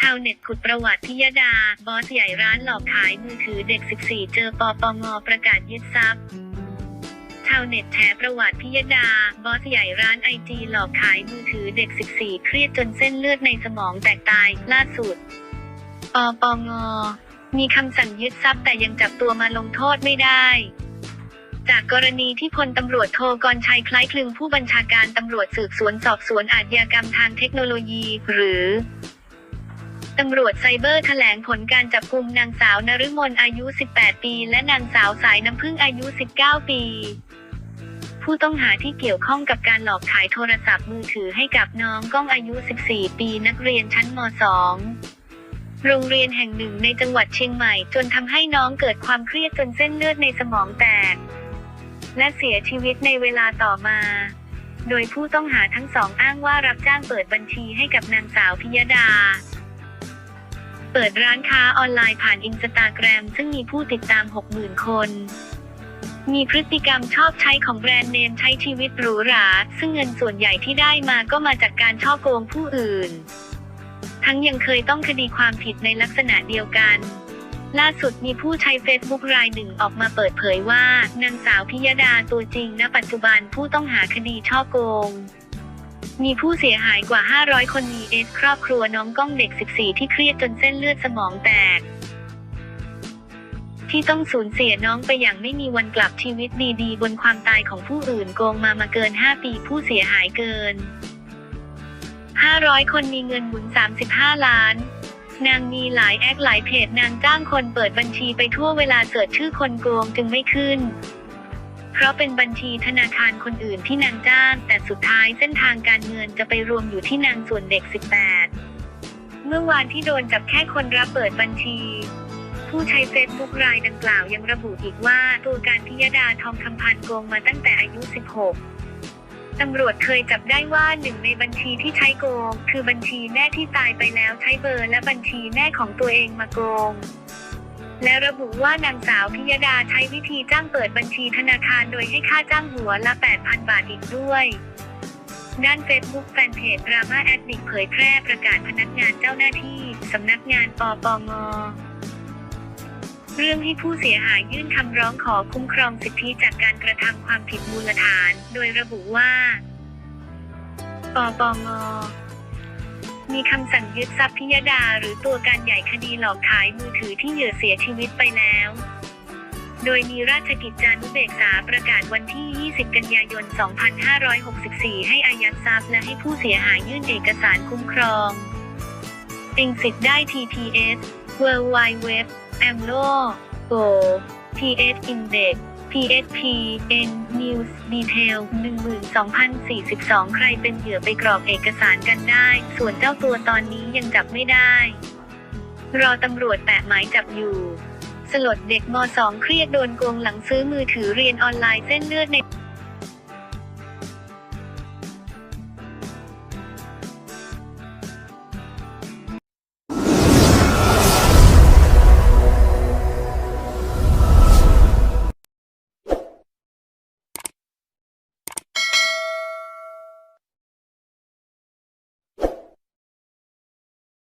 ชาวเน็ตขุดประวัติพิยดา บอสใหญ่ร้านหลอกขายมือถือเด็ก 14 เจอปปงประกาศยึดทรัพย์ชาวเน็ตแฉประวัติพิยดา บอสใหญ่ร้านไอจีหลอกขายมือถือเด็ก 14 เครียดจนเส้นเลือดในสมองแตกตายล่าสุดปปงมีคำสั่งยึดทรัพย์แต่ยังจับตัวมาลงโทษไม่ได้จากกรณีที่พลตำรวจโทกรชัยคล้ายคลึงผู้บัญชาการตำรวจสืบสวนสอบสวนอาชญากรรมทางเทคโนโลยี หรือ ตำรวจไซเบอร์แถลงผลการจับกลุ่มนางสาวนฤมลอายุ 18 ปี และนางสาวสายน้ำพึ่งอายุ 19 ปี ผู้ต้องหาที่เกี่ยวข้องกับการหลอกขายโทรศัพท์มือถือให้กับน้องก้องอายุ 14 ปีนักเรียนชั้นม .2 โรงเรียนแห่งหนึ่งในจังหวัดเชียงใหม่จนทำให้น้องเกิดความเครียดจนเส้นเลือดในสมองแตก และเสียชีวิตในเวลาต่อมา โดยผู้ต้องหาทั้งสองอ้างว่ารับจ้างเปิดบัญชีให้กับนางสาวพิยดา เปิดร้านค้าออนไลน์ผ่านอินสตาแกรมซึ่งมีผู้ติดตาม 60,000 คน มีพฤติกรรมชอบใช้ของแบรนด์เนมใช้ชีวิตหรูหรา ซึ่งเงินส่วนใหญ่ที่ได้มาก็มาจากการช่อโกงผู้อื่น ทั้งยังเคยต้องคดีความผิดในลักษณะเดียวกันล่าสุดมีผู้ใช้เฟซบุ๊กรายหนึ่งออกมาเปิดเผยว่านางสาวพิยดาตัวจริงณปัจจุบันผู้ต้องหาคดีช่อโกง มีผู้เสียหายกว่า 500 คนมีเอสครอบครัวน้องก้องเด็ก 14 ที่เครียดจนเส้นเลือดสมองแตก ที่ต้องสูญเสียน้องไปอย่างไม่มีวันกลับชีวิตดีๆ บนความตายของผู้อื่นโกงมามาเกิน 5 ปีผู้เสียหายเกิน 500 คนมีเงินหมุน 35 ล้านนางมีหลายแอคหลายเพจนางจ้างคนเปิดบัญชีไปทั่วเวลาเสิร์ชชื่อคนโกงจึงไม่ขึ้น เพราะเป็นบัญชีธนาคารคนอื่นที่นางจ้าง แต่สุดท้ายเส้นทางการเงินจะไปรวมอยู่ที่นางส่วนเด็ก 18 เมื่อวานที่โดนจับแค่คนรับเปิดบัญชี ผู้ใช้เฟซบุ๊กรายดังกล่าวยังระบุอีกว่าตัวการพิยดาทองคำพันโกงมาตั้งแต่อายุ 16ตำรวจเคยจับได้ว่าหนึ่งในบัญชีที่ใช้โกง คือบัญชีแม่ที่ตายไปแล้วใช้เบอร์และบัญชีแม่ของตัวเองมาโกง และระบุว่านางสาวพิยดาใช้วิธีจ้างเปิดบัญชีธนาคารโดยให้ค่าจ้างหัวละ 8,000 บาทอีกด้วยด้านเฟซบุ๊กแฟนเพจดราม่าแอดดิกเผยแพร่ประกาศพนักงานเจ้าหน้าที่ สำนักงานปปงเรื่องให้ผู้เสียหายยื่นคำร้องขอคุ้มครองสิทธิจากการกระทำความผิดมูลฐาน โดยระบุว่า ปปง มีคำสั่งยึดทรัพย์พิยดาหรือตัวการใหญ่คดีหลอกขายมือถือที่เหยื่อเสียชีวิตไปแล้ว โดยมีราชกิจจานุเบกษาประกาศวันที่ 20 กันยายน 2564 ให้อายัดทรัพย์และให้ผู้เสียหายยื่นเอกสารคุ้มครองติงสิทธิ์ได้ TPS w w w a m l o Go TS Index PSP N News Detail 12,042 ใครเป็นเหยื่อไปกรอกเอกสารกันได้ ส่วนเจ้าตัวตอนนี้ยังจับไม่ได้ รอตำรวจแปะหมายจับอยู่ สลดเด็กม .2 เครียดโดนโกงหลังซื้อมือถือเรียนออนไลน์เส้นเลือดใน